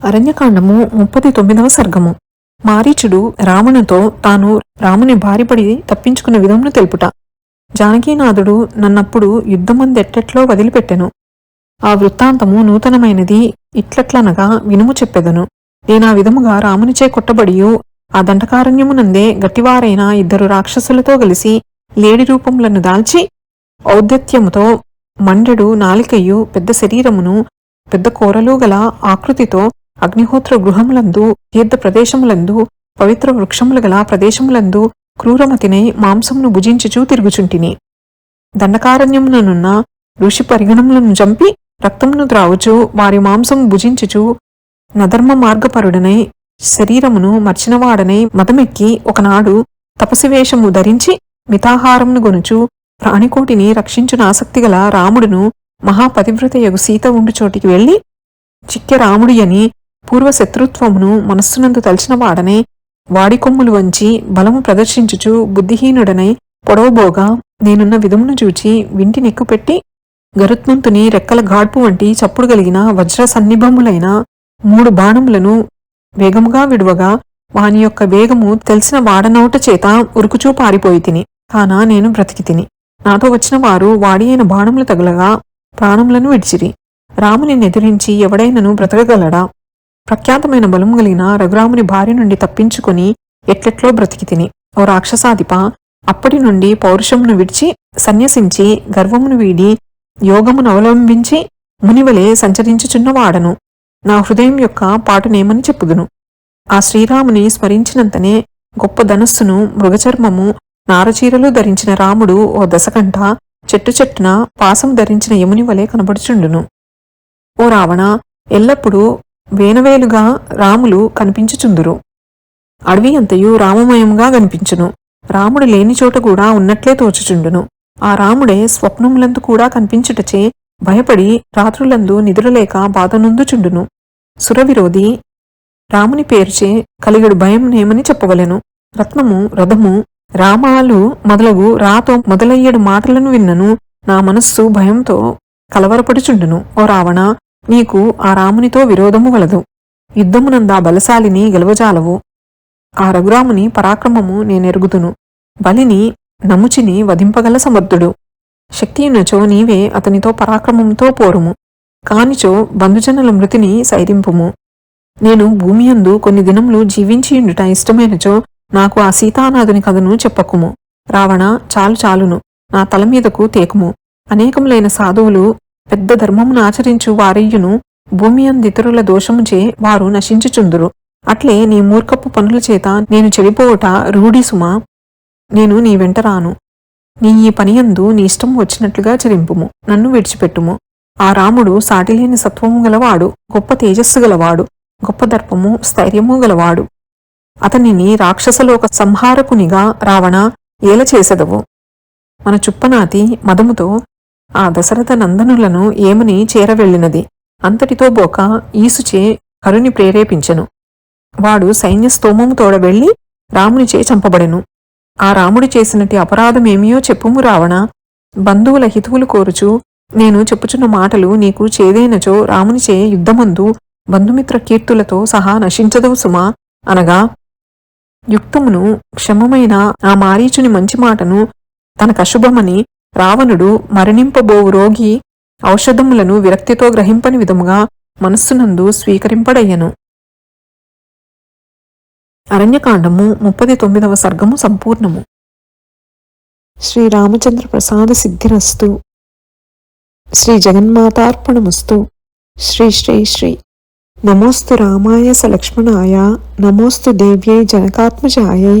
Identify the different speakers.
Speaker 1: అరణ్యకాండము ముప్పది తొమ్మిదవ సర్గము. మారీచుడు రావణుతో తాను రాముని భారిపడి తప్పించుకున్న విధమును తెలుపుట. జానకీనాథుడు నన్నప్పుడు యుద్ధమందెట్టెట్లో వదిలిపెట్టెను. ఆ వృత్తాంతము నూతనమైనది ఇట్లట్లనగా వినుము చెప్పెదను. నేనా విధముగా రామునిచే కొట్టబడియు ఆ దండకారణ్యమునందే గట్టివారైన ఇద్దరు రాక్షసులతో కలిసి లేడి రూపములను దాల్చి ఔద్ధత్యముతో మండెడు నాలికయు పెద్ద శరీరమును పెద్ద కోరలు గల ఆకృతితో అగ్నిహోత్ర గృహములందు తీర్థ ప్రదేశములందు పవిత్ర వృక్షములు గల ప్రదేశములందు క్రూరమతినై మాంసమును భుజించుచూ తిరుగుచుంటిని. దండకారణ్యముననున్న ఋషి పరిగణములను చంపి రక్తమును త్రావుచు వారి మాంసము భుజించుచు నధర్మ మార్గపరుడనై శరీరమును మర్చినవాడనై మతమెక్కి ఒకనాడు తపసివేషము ధరించి మితాహారమును గొనుచు ప్రాణికోటిని రక్షించున ఆసక్తిగల రాముడును మహాపతివ్రతయగు సీత ఉండు చోటికి వెళ్ళి చిక్కె రాముడియని పూర్వశత్రుత్వమును పూర్వ శత్రుత్వమును మనస్సునందు తలిచిన వాడనే వాడి కొమ్ములు వంచి బలము ప్రదర్శించుచు బుద్ధిహీనుడనై పొడవబోగా నేనున్న విధమును చూచి వింటి నెక్కుపెట్టి గరుత్మంతుని రెక్కల గాడ్పు వంటి చప్పుడు కలిగిన వజ్ర సన్నిభములైన మూడు బాణములను వేగముగా విడువగా వాని యొక్క వేగము తెలిసిన వాడనౌట చేత ఉరుకుచూ పారిపోయి తిని కాన నేను బ్రతికి తిని నాతో వచ్చిన వారు వాడి అయిన బాణములు తగులగా ప్రాణములను విడిచిరి. రాముని ఎదిరించి ఎవడైనను బ్రతకగలడా? ప్రఖ్యాతమైన బలం కలిగిన రఘురాముని భార్య నుండి తప్పించుకుని ఎట్లెట్లో బ్రతికి తిని. ఓ రాక్షసాధిప అప్పటి నుండి పౌరుషమును విడిచి సన్యసించి గర్వమును వీడి యోగమును అవలంబించి మునివలే సంచరించుచున్నవాడను. నా హృదయం యొక్క పాటునేమని చెప్పుదును. ఆ శ్రీరాముని స్మరించినంతనే గొప్ప ధనస్సును మృగచర్మము నారచీరలు ధరించిన రాముడు ఓ దశకంఠ చెట్టు చెట్టున పాసం ధరించిన యముని వలె కనబడుచుండును. ఓ రావణ ఎల్లప్పుడూ వేనవేలుగా రాములు కనిపించుచుందురు. అడవి అంతయు రామమయంగా కనిపించును. రాముడు లేని చోట కూడా ఉన్నట్లే తోచుచుండును. ఆ రాముడే స్వప్నములందు కూడా కనిపించుటచే భయపడి రాత్రులందు నిద్రలేక బాధనుందుచుండును సురవిరోధి రాముని పేరుచే కలిగడు భయం నేమని చెప్పవలెను. రత్నము రథము రామాలు మొదలగు రాతో మొదలయ్యడు మాటలను విన్నను. నా మనస్సు భయంతో కలవరపడుచుండును. ఓ రావణ నీకు ఆ రామునితో విరోధము గలదు యుద్ధమునందా బలశాలిని గెలవజాలవు. ఆ రఘురాముని పరాక్రమము నేనెరుగుదును. బలిని నముచిని వధింపగల సమర్థుడు. శక్తియునచో నీవే అతనితో పరాక్రమంతో పోరుము. కానిచో బంధుజనుల మృతిని సైరింపుము నేను భూమియందు కొన్ని దినములు జీవించియుండుట ఇష్టమైనచో నాకు ఆ సీతానాథుని కథను చెప్పకుము. రావణ చాలు చాలును నా తల మీదకు తేకుము. అనేకములైన సాధువులు పెద్ద ధర్మమును ఆచరించు వారయ్యును. భూమి అందితరుల దోషముచే వారు నశించుచుందురు. అట్లే నీ మూర్ఖపు పనుల చేత నేను చెడిపోవుట రూఢి సుమా నేను నీ వెంట రాను. నీ ఈ పనియందు నీ ఇష్టం వచ్చినట్లుగా చెరింపుము. నన్ను విడిచిపెట్టుము. ఆ రాముడు సాటిలేని సత్వము గలవాడు గొప్ప తేజస్సు గలవాడు గొప్ప దర్పము స్థైర్యము గలవాడు. అతనిని రాక్షసలోక సంహారకునిగా రావణ ఏల చేసెదవు. మన చుప్పనాతి మదముతో ఆ దశరథ నందనులను ఏమని చేరవెళ్ళినది? అంతటితో బోక ఈసుచే కరుని ప్రేరేపించెను. వాడు సైన్య స్తోమము తోడ వెళ్ళి రామునిచే చంపబడెను. ఆ రాముడు చేసినటి అపరాధమేమియో చెప్పుము రావణ. బంధువుల హితువులు కోరుచు నేను చెప్పుచున్న మాటలు నీకు చేదేనచో రామునిచే యుద్ధమందు బంధుమిత్ర కీర్తులతో సహా నశించదవు సుమా అనగా యుక్తమును క్షమమైన ఆ మారీచుని మంచి మాటను తనకశుభమని రావణుడు మరణింపబోవు రోగి ఔషధములను విరక్తితో గ్రహింపని విధముగా మనస్సునందు స్వీకరింపడయ్యను. అరణ్యకాండము ముప్పది తొమ్మిదవ సర్గము సంపూర్ణము. శ్రీరామచంద్ర ప్రసాద సిద్ధిరస్తు. శ్రీ జగన్మాతార్పణమస్తు. శ్రీ శ్రీ శ్రీ. నమోస్తు రామాయ సలక్ష్మణాయ నమోస్తు దేవ్యై జనకాత్మజాయై.